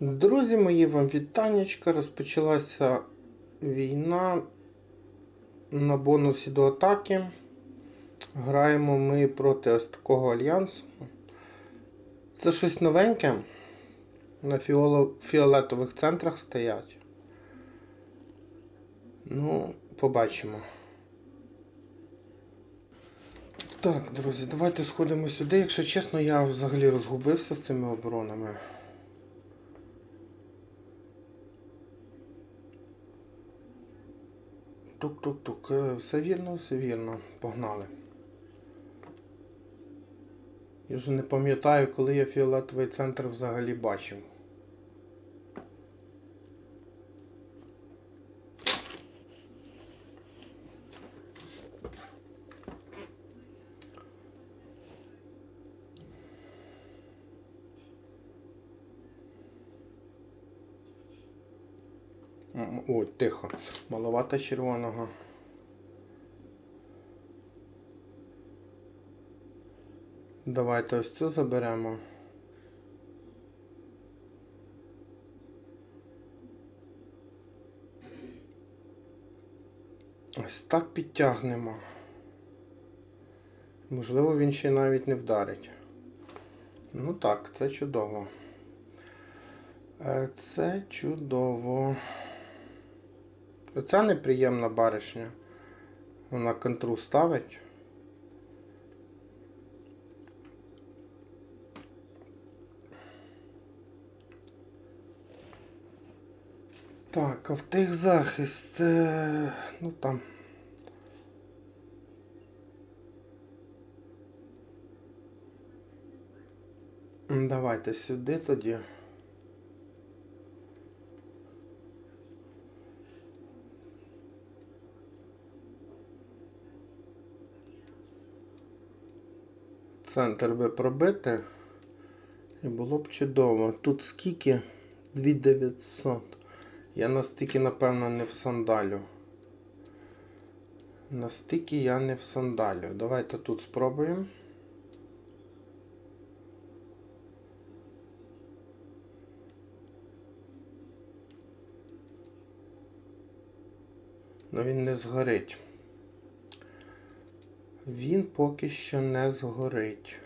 Друзі мої, вам вітанечка. Розпочалася війна на бонусі до атаки. Граємо ми проти ось такого альянсу. Це щось новеньке. На фіолетових центрах стоять. Ну, побачимо. Так, друзі, давайте сходимо сюди. Якщо чесно, я взагалі розгубився з цими оборонами. Тук-тук-тук. Е, Все вірно, все вірно. Погнали. Я вже не пам'ятаю, коли я фіолетовий центр взагалі бачив. М, Ой, тихо. Маловато червоного. Давайте ось цю заберемо. Ось так підтягнемо. Можливо, він ще навіть не вдарить. Ну так, це чудово. Е, Це чудово. Оця неприємна баришня. Вона контру ставить. Так, а в тих захист це. Ну там. Давайте сюди тоді. Центр би пробити. І було б чудово. Тут скільки? 2900. Я настільки, напевно, не в сандалю. Настільки я не в сандалю. Давайте тут спробуємо. Ну він не згорить. Він поки що не згорить.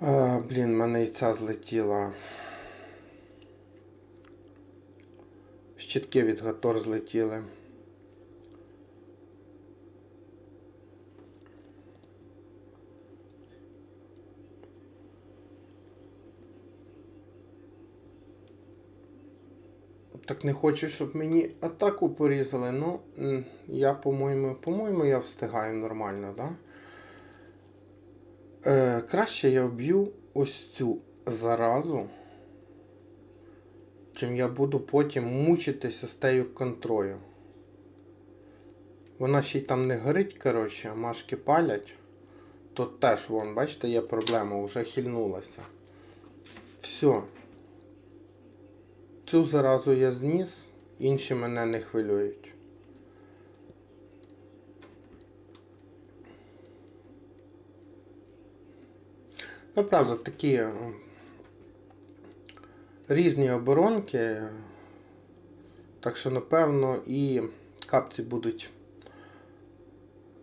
А, блін, мене і ця злетіла. Щітки від гатор злетіли. Так не хочу, щоб мені атаку порізали. Ну, я, по-моєму, по-моєму, я встигаю нормально, да? Е, краще я вб'ю ось цю заразу, чим я буду потім мучитися з тею контрою. Вона ще й там не горить, коротше, а машки палять. Тут теж, вон, бачите, є проблема, вже хильнулася. Все. Цю заразу я зніс, інші мене не хвилюють. Ну, правда, такі е, різні оборонки. Так що, напевно, і капці будуть.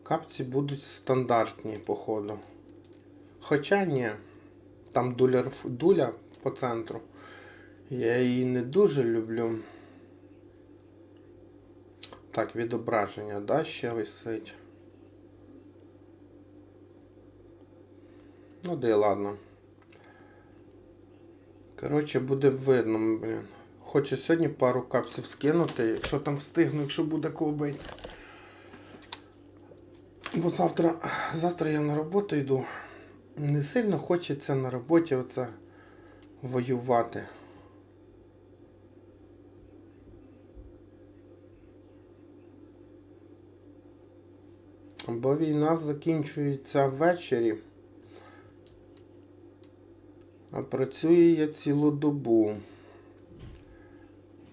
Капці будуть стандартні, походу. Хоча ні, там дуля, дуля по центру. Я її не дуже люблю. Так, відображення, да, ще висить. Ну да і ладно. Коротше, буде видно, блін. Хочу сьогодні пару капсів скинути, якщо там встигну, якщо буде кого. Бо завтра, завтра я на роботу йду. Не сильно хочеться на роботі оце воювати. Бо війна закінчується ввечері. А працюю я цілу добу.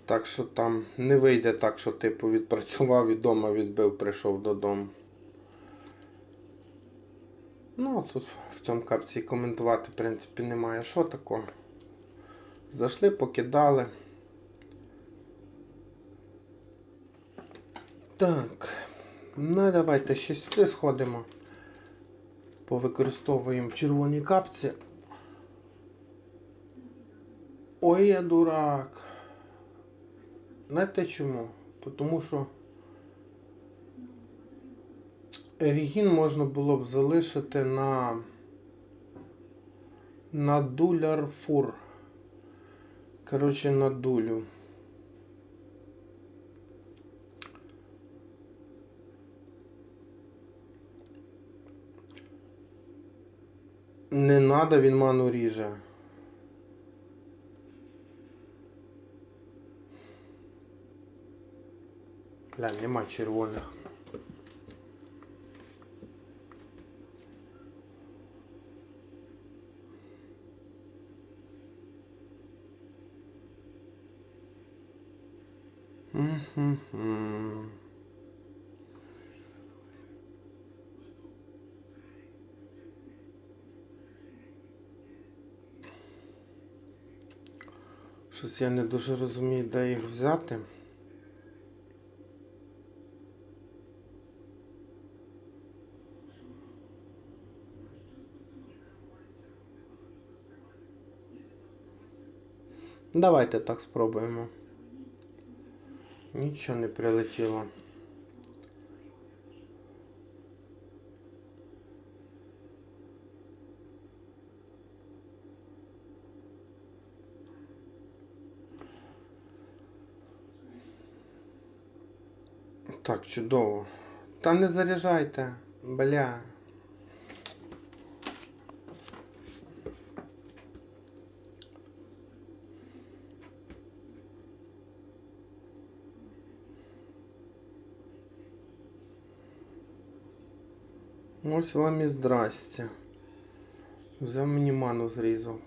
Так що там не вийде так, що типу відпрацював і дома відбив, прийшов додому. Ну, тут в цьому капці коментувати, в принципі, немає. Що такого? Зайшли, покидали. Так. Ну, давайте ще сюди сходимо. Повикористовуємо червоні капці. Ой, я дурак. Знаєте чому? Тому що Ерігін можна було б залишити на на дуляр фур. Коротше, на дулю. Не надо, він ману ріже. Бля, нема червоних. М-м-м. Щось я не дуже розумію, де їх взяти. Давайте так спробуємо. Нічого не прилетіло. Так, чудово. Та не заряджайте, бля. Ось вам і здрасте. Взяв мені ману зрізав.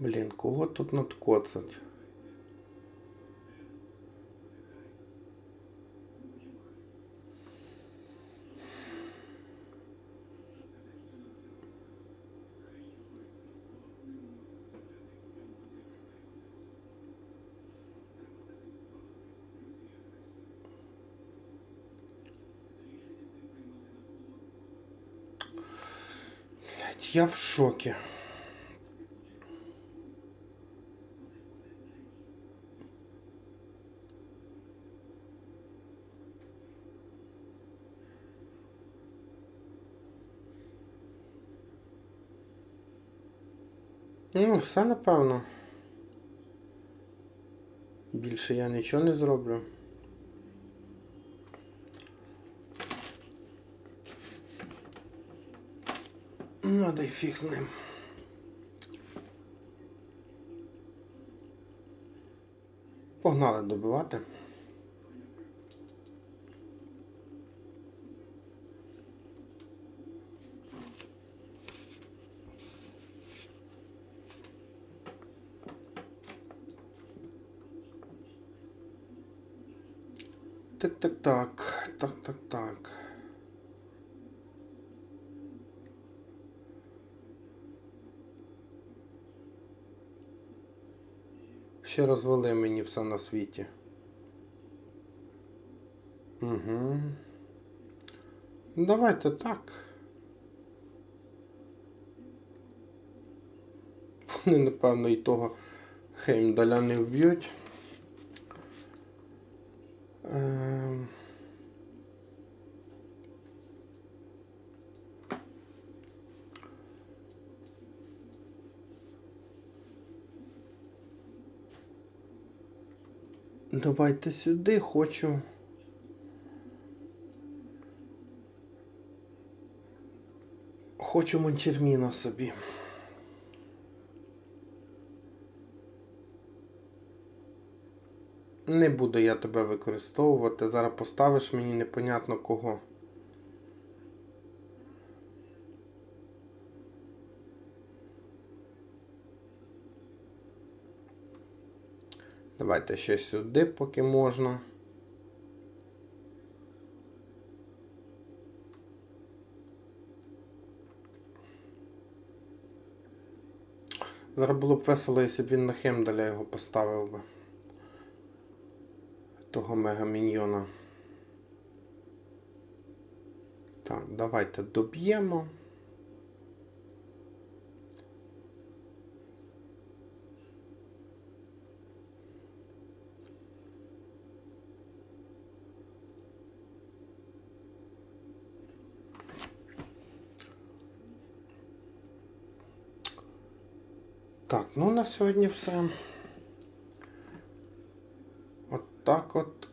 Блін, кого тут надкоцать? Я в шоке. Ну, все напевно. Більше я нічого не зроблю. Ну, дай фіг з ним. Погнали добивати. Так, так, так, так, так, так. Ще розвели мені все на світі. Угу. Давайте так. Вони, напевно, і того Хеймдаля не вб'ють. Ем... Давайте сюди хочу. Хочу мончерміна собі. Не буду я тебе використовувати. Зараз поставиш мені непонятно кого. Давайте ще сюди, поки можна. Зараз було б весело, якщо б він на Хемдаля його поставив би. Того мегаміньйона. Так, давайте доб'ємо. Так, ну на сьогодні все. От так от,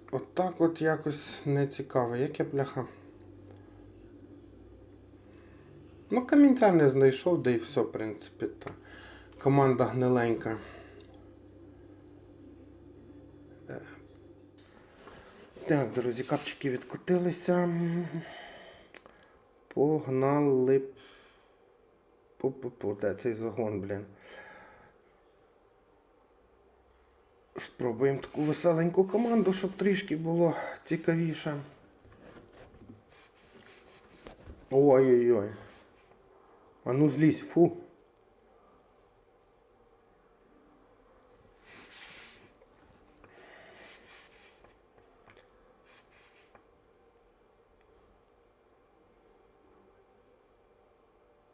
от якось не цікаво. Як я бляха. Ну, камінця не знайшов, да і все, в принципі, та. Команда гниленька. Так, друзі, капчики відкотилися. Погнали. Пу-пу-пу, де цей загон, блін. Спробуємо таку веселеньку команду, щоб трішки було цікавіше. Ой-ой-ой. А ну злізь, фу.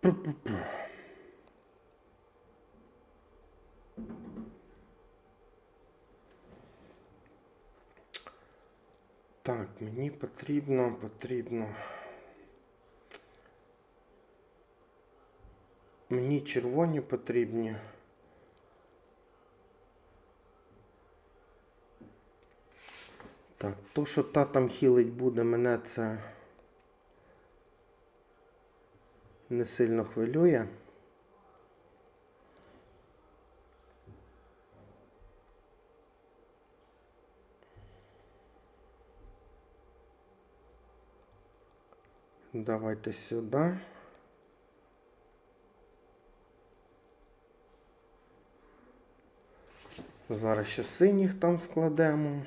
Пу-пу-пу. Так, мені потрібно, потрібно. Мені червоні потрібні. Так, то, що та там хілить буде, мене це не сильно хвилює. Давайте сюди. Зараз ще синіх там складемо.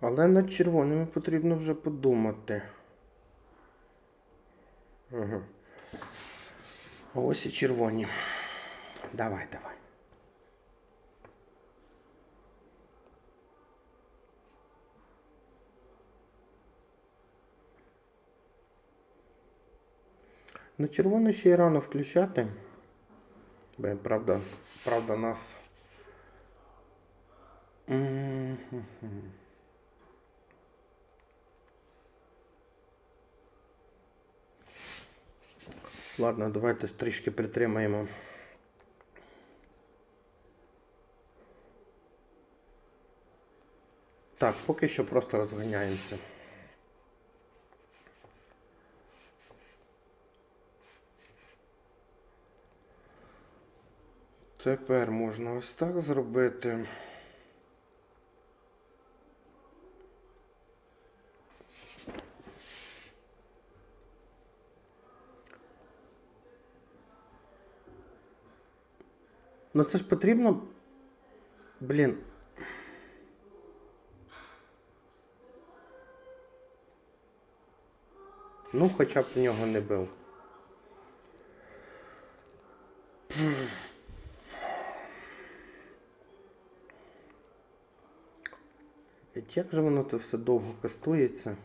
Але над червоними потрібно вже подумати. Ага. Ось і червоні. Давай, давай. Ну, червону ще й рано включати. Бо, правда, правда, нас. Ладно, давайте трішки притримаємо. Так, поки що просто розганяємося. Тепер можна ось так зробити. Ну це ж потрібно. Блін. Ну, хоча б в нього не бив. Як же воно це все довго кастується?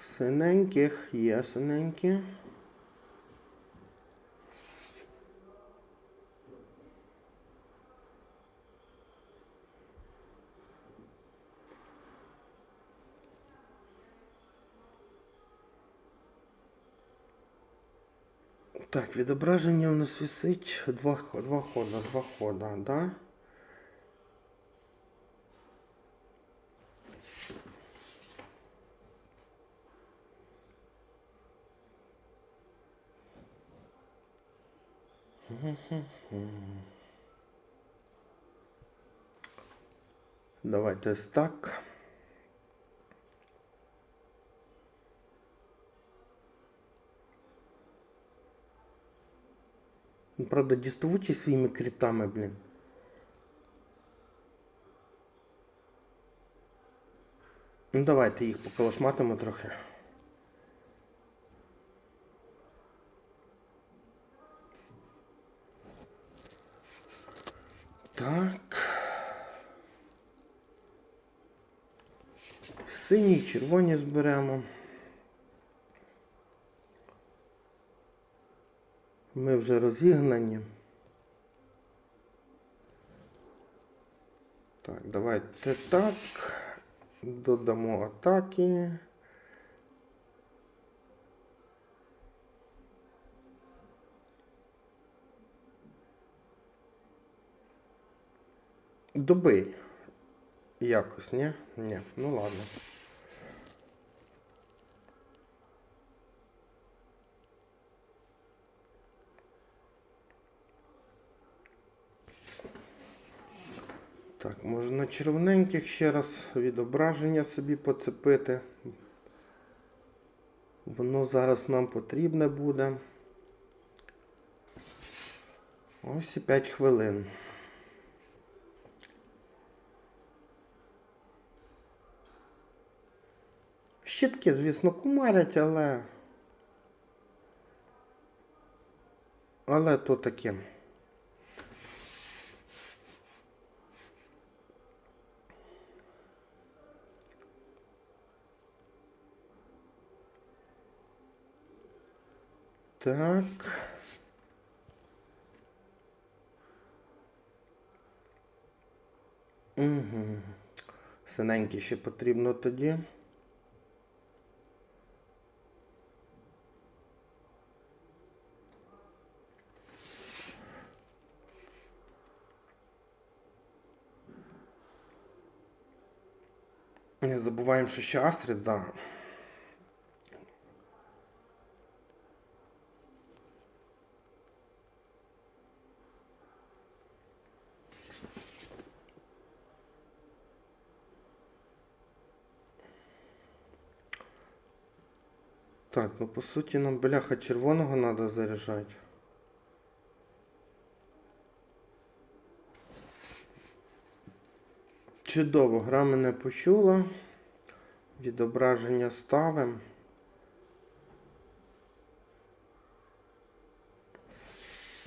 Синеньких є синенькі. Так, відображення у нас висить два, два хода, два хода, да? Давайте так. Правда, діставучі своїми крітами, блін. Ну давайте їх поколошматимо трохи. Так. Сині, червоні зберемо. Ми вже розігнані. Так, давайте так. Додамо атаки. Добий. Якось, ні? Ні, ну ладно. Так, можна червоненьких ще раз відображення собі поцепити. Воно зараз нам потрібне буде. Ось і 5 хвилин. Щітки, звісно, кумарять, але. Але то таке. Так. Угу. Синенький ще потрібно тоді. Не забуваємо, що ще Астрид, да. Так, ну по суті нам бляха червоного треба заряджати. Чудово, гра мене почула. Відображення ставимо.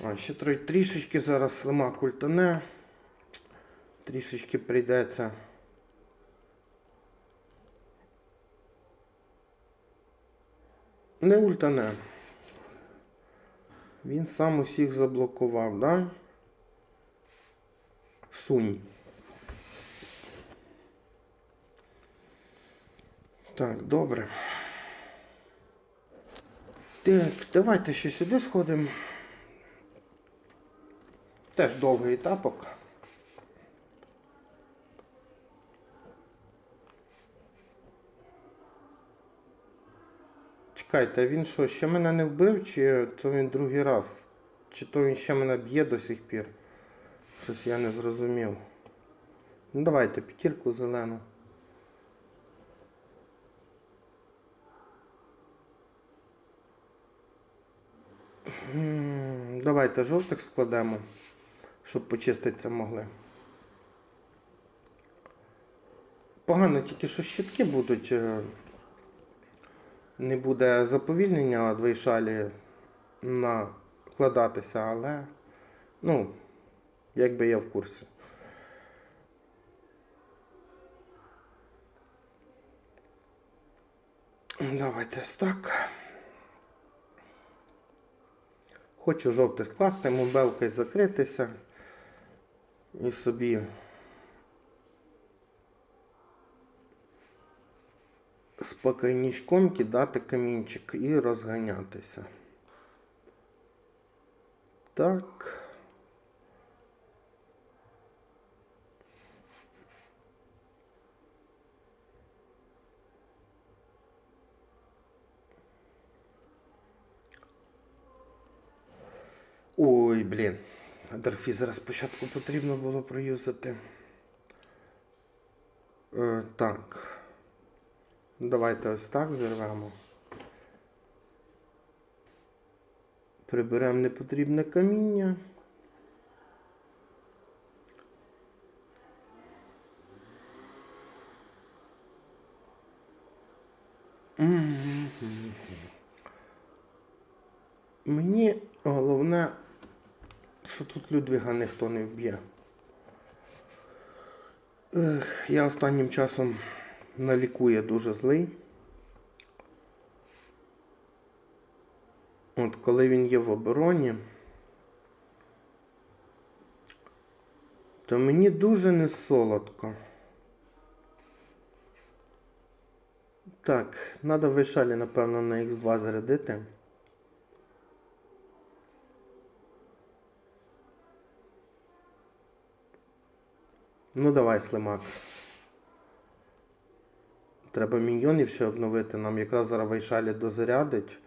А, ще трішечки зараз слима культане. Трішечки прийдеться. Не ультане. Він сам усіх заблокував, да? Сунь. Так, добре. Так, давайте ще сюди сходимо. Теж довгий етапок. Чекайте, а він що, ще мене не вбив, чи то він другий раз? Чи то він ще мене б'є до сих пір? Щось я не зрозумів. Ну давайте п'ятірку зелену. Давайте жовтих складемо, щоб почиститися могли. Погано тільки що щитки будуть. Не буде заповільнення двойшалі накладатися, але ну, якби я в курсі. Давайте так. Хочу жовтий скласти, мобелкою закритися і собі спокійнічком кидати камінчик і розганятися. так. Ой, блін. Дерфізера спочатку потрібно було проюзати. Е, так. Давайте ось так зірвемо. Приберемо непотрібне каміння. Мені головне, що тут Людвіга ніхто не вб'є. Я останнім часом на лікує дуже злий. От коли він є в обороні, то мені дуже не солодко. Так, треба вишалі, напевно, на Х2 зарядити. Ну давай, слимак. Треба міньйонів ще обновити. Нам якраз зараз Вайшалі дозарядить.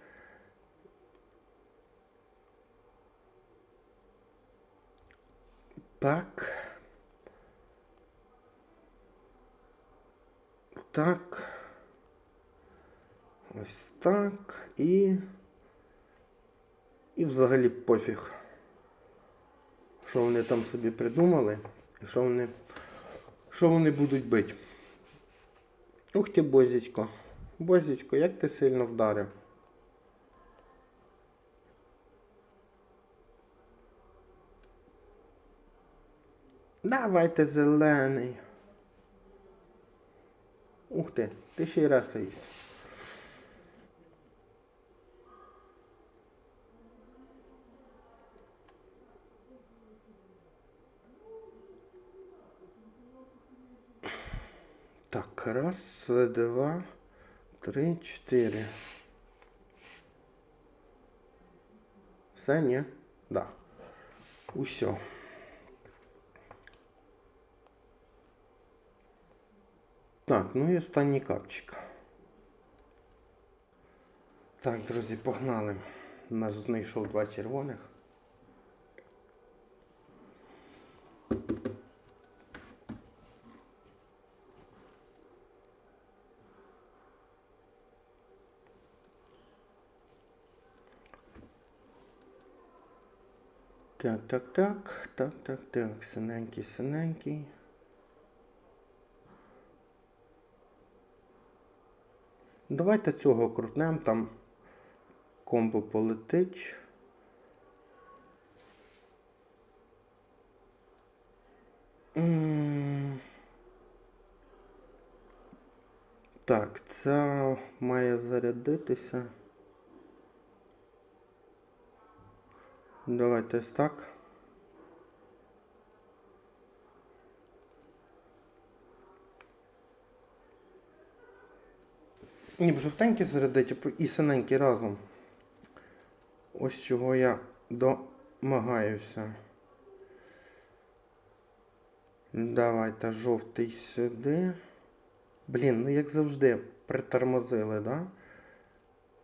Так. Так. Ось так. І. І взагалі пофіг. Що вони там собі придумали і що вони. Що вони будуть бити? Ух ти, Бозічко. Бозічко, як ти сильно вдарив? Давайте зелений. Ух ти, ти ще й ресаєшся. Так, раз, два, три, чотири. Все, ні? Да. Усьо. Так, ну і останній капчик. Так, друзі, погнали. У нас знайшов два червоних. Так, так, так, так, так, так, синенький, синенький. Давайте цього крутнем, там комбо полетить. Так, ця має зарядитися. Давайте ось так. Ні, б жовтенький зарядить і по- і синенький разом. Ось чого я домагаюся. Давайте жовтий сюди. Блін, ну як завжди, притормозили, да?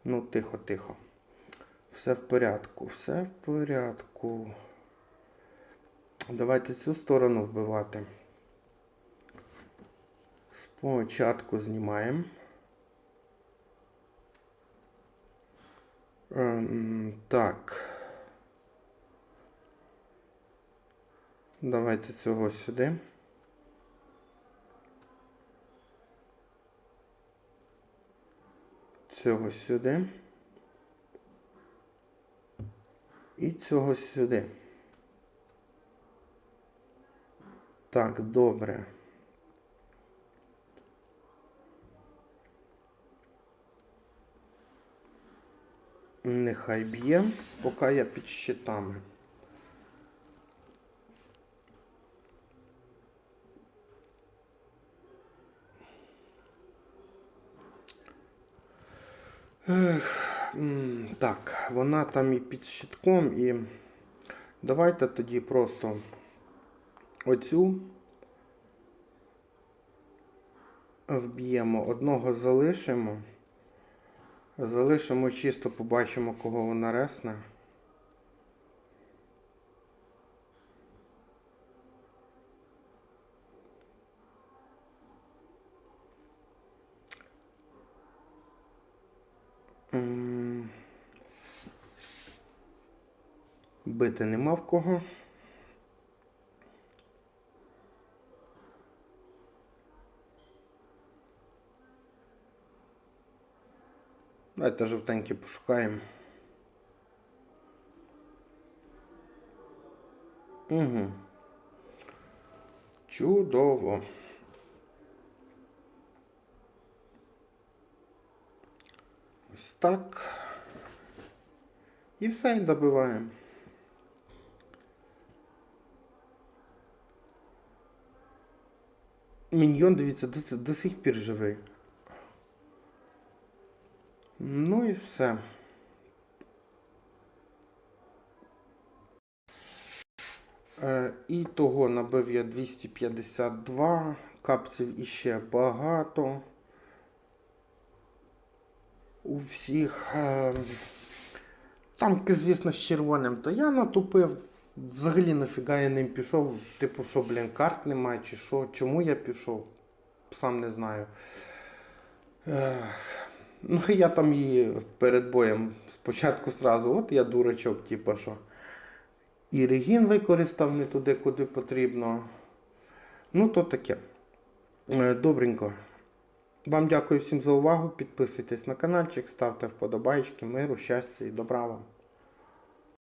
Ну, тихо, тихо. Все в порядку, все в порядку. Давайте цю сторону вбивати. Спочатку знімаємо. Ем, так. Давайте цього сюди. Цього сюди. І цього сюди. Так, добре. Нехай б'є, поки я під щитами. Ех, так, вона там і під щитком, і Давайте тоді просто оцю вб'ємо, одного залишимо. Залишимо чисто, побачимо, кого вона ресне. Бити нема в кого. Давайте жовтенькі пошукаємо. Угу. Чудово. Ось так. І все і добиваємо. Міньйон, дивіться, до, до сих пір живий. Ну і все. Е, і того набив я 252, капців іще багато. У всіх. Е, там, звісно, з червоним, то я натупив. Взагалі нафіга я ним пішов. Типу, що, блін, карт немає, чи що. Чому я пішов? Сам не знаю. Ну, я там її перед боєм спочатку сразу, от я дурачок, типу, що. І регін використав не туди, куди потрібно. Ну, то таке. Е, Добренько. Вам дякую всім за увагу. Підписуйтесь на каналчик, ставте вподобайки, миру, щастя і добра вам.